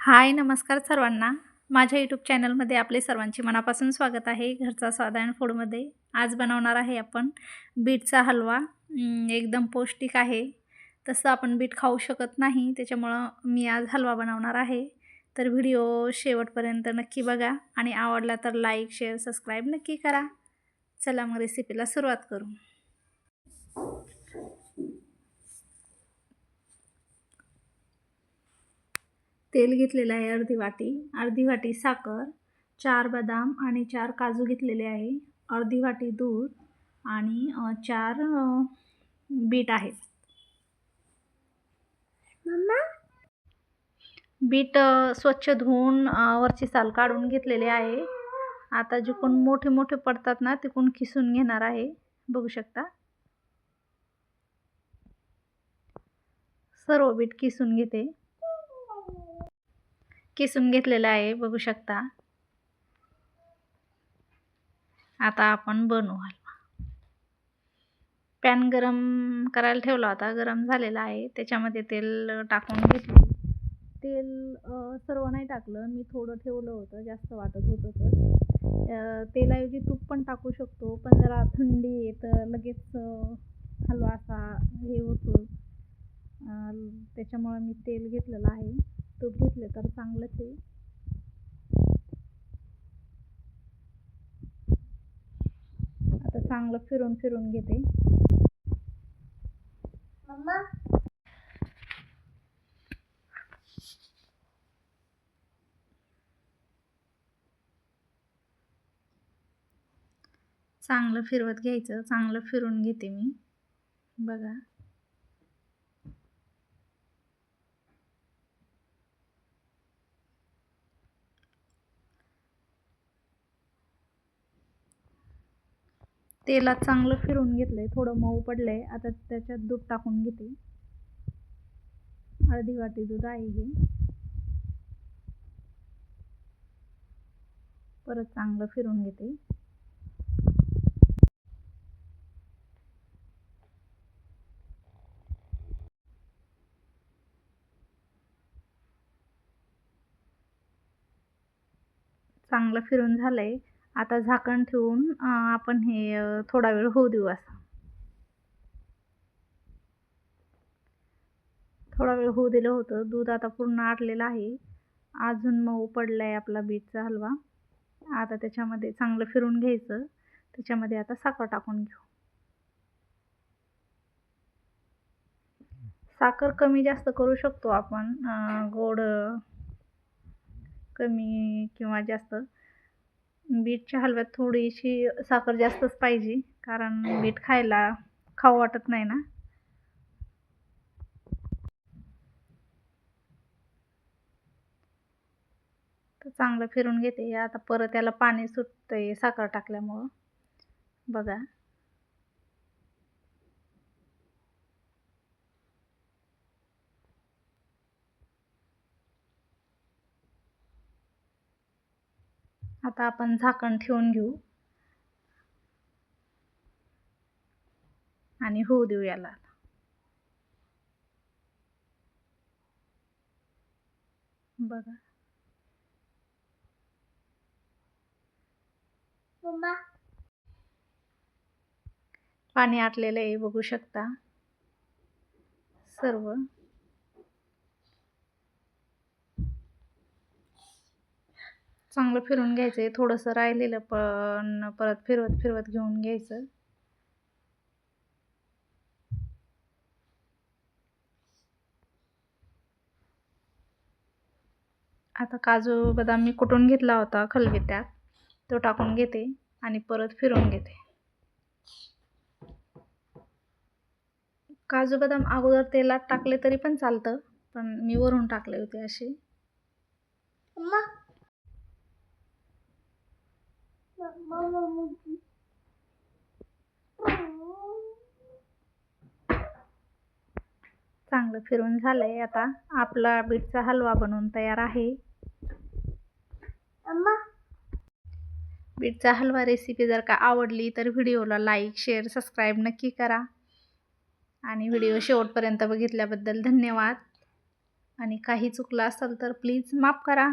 हाय नमस्कार सर्वांना. माझ्या यूट्यूब चॅनलमध्ये आपले सर्वांचे मनापासून स्वागत आहे. घरचा स्वाद अँड फूडमध्ये आज बनवणार आहे आपण बीटचा हलवा. एकदम पौष्टिक आहे. तसं आपण बीट खाऊ शकत नाही. त्याच्यामुळं मी आज हलवा बनवणार आहे. तर व्हिडिओ शेवटपर्यंत नक्की बघा आणि आवडला तर लाईक शेअर सबस्क्राईब नक्की करा. चला मग रेसिपीला सुरुवात करू. तेल घेतलेलं आहे अर्धी वाटी. अर्धी वाटी साखर चार बदाम आणि चार काजू घेतलेले आहे. अर्धी वाटी दूध आणि चार बीट आहेत बीट स्वच्छ धुवून वरची साल काढून घेतलेले आहे. आता जिकडून मोठे मोठे पडतात ना तिकडून किसून घेणार आहे. बघू शकता. सर्व बीट किसून घेते. किसून घेतलेलं आहे बघू शकता. आता आपण बनवू हलवा. पॅन गरम करायला ठेवला होता गरम झालेला आहे. त्याच्यामध्ये तेल टाकून घेतलं. तेल सर्व नाही टाकलं. मी थोडं ठेवलं होतं जास्त वाटत होतं तर. तेलाऐवजी तूप पण टाकू शकतो पण जरा थंडी आहे तर लगेच हलवा असा हे होतो. त्याच्यामुळं मी तेल घेतलेलं आहे. तूप घेतले तर चांगलंच आहे. आता चांगलं फिरून फिरून घेते. चांगलं फिरवत घ्यायचं चांगलं फिरून घेते मी. बघा. तेलात चांगलं फिरून घेतलंय थोडं मऊ पडलंय. आता त्याच्यात दूध टाकून घेते. अर्धी वाटी दूध आहे हे. परत चांगलं फिरून घेते. चांगलं फिरून झालंय. आता झाकण ठेवून आपण हे थोडा वेळ होऊ देऊ असं. थोडा वेळ होऊ दिलं होतं. दूध आता पूर्ण आटलेलं आहे. अजून मऊ पडला आहे आपला बीटचा हलवा. आता त्याच्यामध्ये चांगलं फिरून घ्यायचं. त्याच्यामध्ये आता साखर टाकून घेऊ. साखर कमी जास्त करू शकतो आपण. गोड कमी किंवा जास्त. बीटच्या हलव्यात थोडीशी साखर जास्तच पाहिजे कारण बीट खायला खाऊ वाटत नाही ना. तर चांगलं फिरून घेते. आता परत त्याला पाणी सुटतंय साखर टाकल्यामुळं. बघा. आता आपण झाकण ठेवून घेऊ. आणि होऊ देऊ याला बघा. पाणी आटलेलं आहे बघू शकता. सर्व. चांगलं फिरून घ्यायचं आहे थोडंसं राहिलेलं पण परत फिरवत फिरवत घेऊन घ्यायचं. आता काजू बदाम मी कुटून घेतला होता खलबत्त्यात तो टाकून घेते आणि परत फिरून घेते. काजू बदाम अगोदर तेलात टाकले तरी पण चालतं पण मी वरून टाकले होते असे. चांगलं फिरून झालंय आता. आपला बीटचा हलवा बनवून तयार आहे. बीटचा हलवा रेसिपी जर का आवडली तर व्हिडिओला लाईक शेअर सबस्क्राईब नक्की करा. आणि व्हिडिओ शेवटपर्यंत बघितल्याबद्दल धन्यवाद. आणि काही चुकलं असेल तर प्लीज माफ करा.